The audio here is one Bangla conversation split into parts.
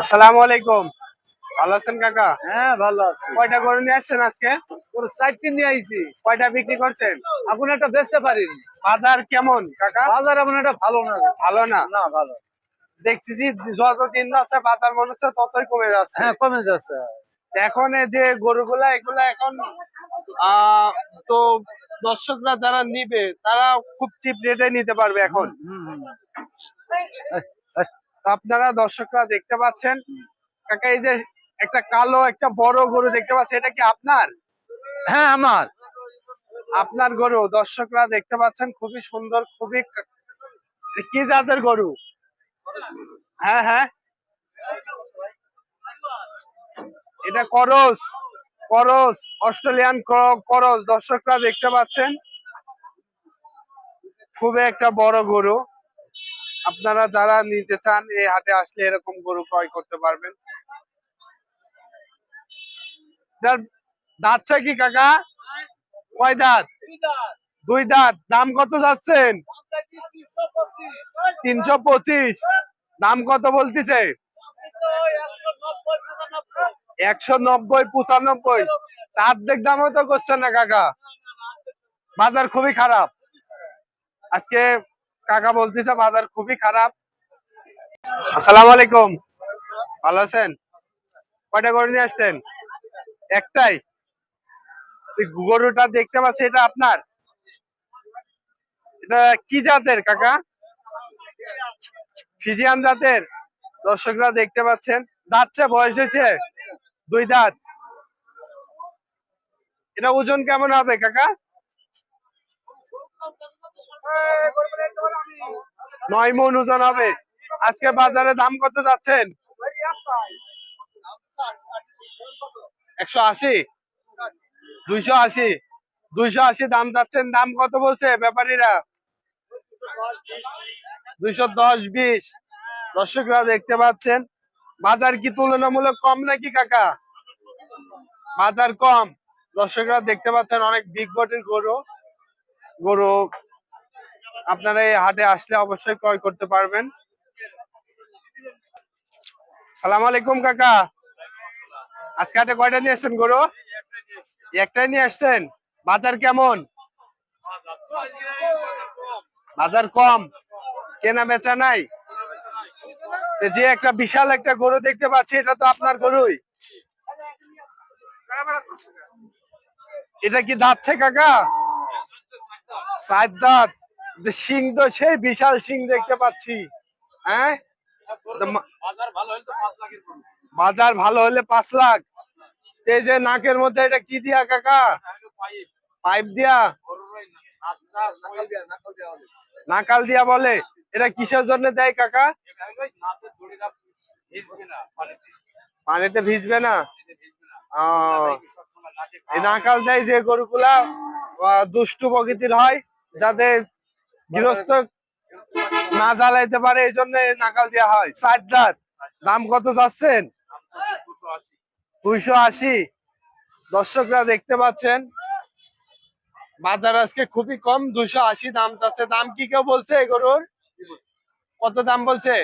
আসসালামু আলাইকুম। ভালো আছেন কাকা? হ্যাঁ ভালো আছি। কয়টা গরু নিয়ে আসছেন আজকে? ওর সাইডটি নিয়ে আইছি। কয়টা বিক্রি করছেন? এখন একটা বেচতে পারেন। বাজার কেমন কাকা? বাজার এমন একটা ভালো না। ভালো না? না ভালো। দেখতেছি যত দিন যাচ্ছে বাজার মনে হচ্ছে ততই কমে যাচ্ছে। হ্যাঁ কমে যাচ্ছে। এখন যে গরুগুলা এগুলা এখন আহ তো দর্শকরা যারা নিবে তারা খুব চিপ রেটে নিতে পারবে এখন। আপনারা দর্শকরা দেখতে পাচ্ছেন কাকা এই যে একটা কালো একটা বড় গরু দেখতে পাচ্ছেন এটা কি আপনার? হ্যাঁ আমার। আপনার গরু দর্শকরা দেখতে পাচ্ছেন খুবই সুন্দর খুবই কি জাতের গরু? হ্যাঁ হ্যাঁ। এটা করস করস অস্ট্রেলিয়ান করস দর্শকরা দেখতে পাচ্ছেন। খুবই একটা বড় গরু। আপনারা যারা নিতে চান এই হাটে আসলে এরকম গরু ক্রয় করতে পারবেন। দাঁতছে কি কাকা? কয় দাঁত? দুই দাঁত। দাম কত যাচ্ছেন? তিনশো পঁচিশ। দাম কত বলতেছে? একশো নব্বই পঁচানব্বই। দেখ দামও তো করছেন না কাকা। বাজার খুবই খারাপ। আজকে কাকা বলতেছে, বাজার খুবই খারাপ। আসসালামু আলাইকুম। ভালো আছেন? কয়টা গরু নিয়ে আসছেন? একটাই? গরুটা দেখতে পাচ্ছি, এটা আপনার? এটা কি জাতের কাকা? ফিজিয়ান জাতের? দর্শকরা দেখতে পাচ্ছেন। দাঁতছে বয়স হয়েছে? দুই দাঁত। এটা ওজন কেমন হবে কাকা? নয় মন ওজন হবে। আজকে বাজারে দাম কত যাচ্ছেন? একশো আশি? দুইশো আশি? দুইশো আশি দাম যাচ্ছেন। দাম কত বলছে ব্যাপারীরা? দুইশো দশ বিশ। দর্শকরা দেখতে পাচ্ছেন। বাজার কি তুলনামূলক কম নাকি কাকা? বাজার কম। দর্শকরা দেখতে পাচ্ছেন অনেক বিগ বটির গরু। গরু আপনারা এই হাটে আসলে অবশ্যই ক্রয় করতে পারবেন। সালাম আলাইকুম, কাকা। আজকে হাটে কয়টা নিয়ে আসছেন গরু? একটাই নিয়ে আসছেন? বাজার কেমন? বাজার কম। কেনা বেচা নাই? যে একটা বিশাল একটা গরু দেখতে পাচ্ছি, এটা তো আপনার গরুই। এটা কি দাঁতছে কাকা? সাত দাঁত। যে শিং তো সেই বিশাল শিং দেখতে পাচ্ছি। হ্যাঁ? বাজার ভালো হলে পাঁচ লাখ। এই যে নাকের মধ্যে এটা কি দিয়া কাকা? পাইপ দিয়া? নাকাল দিয়া বলে। এটা কিসের জন্য দেয় কাকা? পানিতে ভিজবে না? এই নাকাল দেয় যে গরুগুলা দুষ্টু প্রকৃতির হয় যাতে গৃহস্থ না জ্বালাইতে পারে, এই জন্য নাকাল দেওয়া হয়। ষাট দাঁত দাম কত যাচ্ছেন? দুইশো আশি। দর্শকরা দেখতে পাচ্ছেন, বাজার আজকে খুবই কম, দুইশো আশি দাম যাচ্ছে। দাম কি কেউ বলছে গরুর? কত দাম বলছে?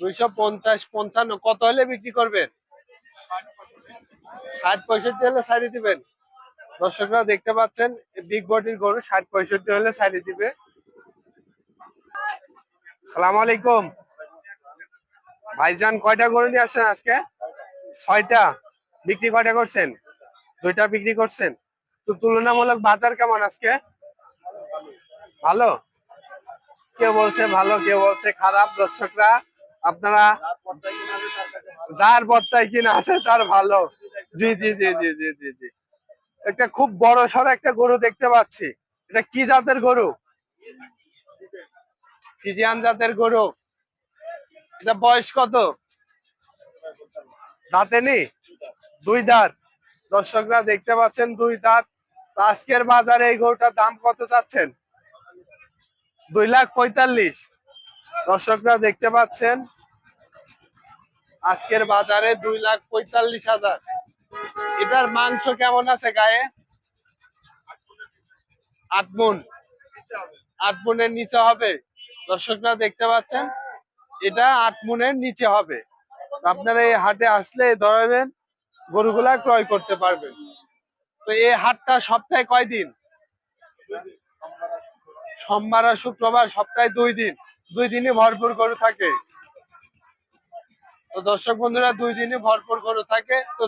দুইশো পঞ্চাশ পঞ্চান্ন। কত হলে বিক্রি করবেন? ষাট পঁয়ষট্টি হলে ছাড়িয়ে দিবেন। দর্শকরা দেখতে পাচ্ছেন বিগ বডির গরু, ষাট পঁয়ষট্টি হলে ছাড়ি দিবে। সালাম আলাইকুম। ভাইজান, কয়টা গরু নিয়ে আসছেন আজকে? ছয়টা। বিক্রি কয়টা করছেন? দুইটা বিক্রি করছেন। তো তুলনামূলক বাজার কেমন আজকে? ভালো? কেউ বলছে ভালো, কেউ বলছে খারাপ। দর্শকরা, আপনারা যার বত্তায় কিনা আছে তার ভালো। জি জি জি জি জি জি জি। একটা খুব বড় সড় একটা গরু দেখতে পাচ্ছি। এটা কি জাতের গরু? ফিজিয়ান জাতের গরু। এটা বয়স কত? দাঁতে নি? দুই দাঁত। দর্শকরা দেখতে পাচ্ছেন দুই দাঁত। আজকের বাজারে এই গরুটার দাম কত চাচ্ছেন? দুই লাখ পঁয়তাল্লিশ। দর্শকরা দেখতে পাচ্ছেন। আজকের বাজারে দুই লাখ পঁয়তাল্লিশ হাজার। এটার মাংস কেমন আছে গায়ে? আট মন আট মনের নিচে হবে। দর্শকরা দেখতে পাচ্ছেন, এটা আট মনের নিচে হবে। আপনারা এই হাটে আসলে এই গরুগুলা ক্রয় করতে পারবেন। তো এই হাটটা সপ্তাহে কয় দিন? সোমবার আর শুক্রবার, সপ্তাহে দুই দিন। দুই দিনই ভরপুর গরু থাকে। তো দর্শক বন্ধুরা, দুই দিনই ভরপুর গরু থাকে। তো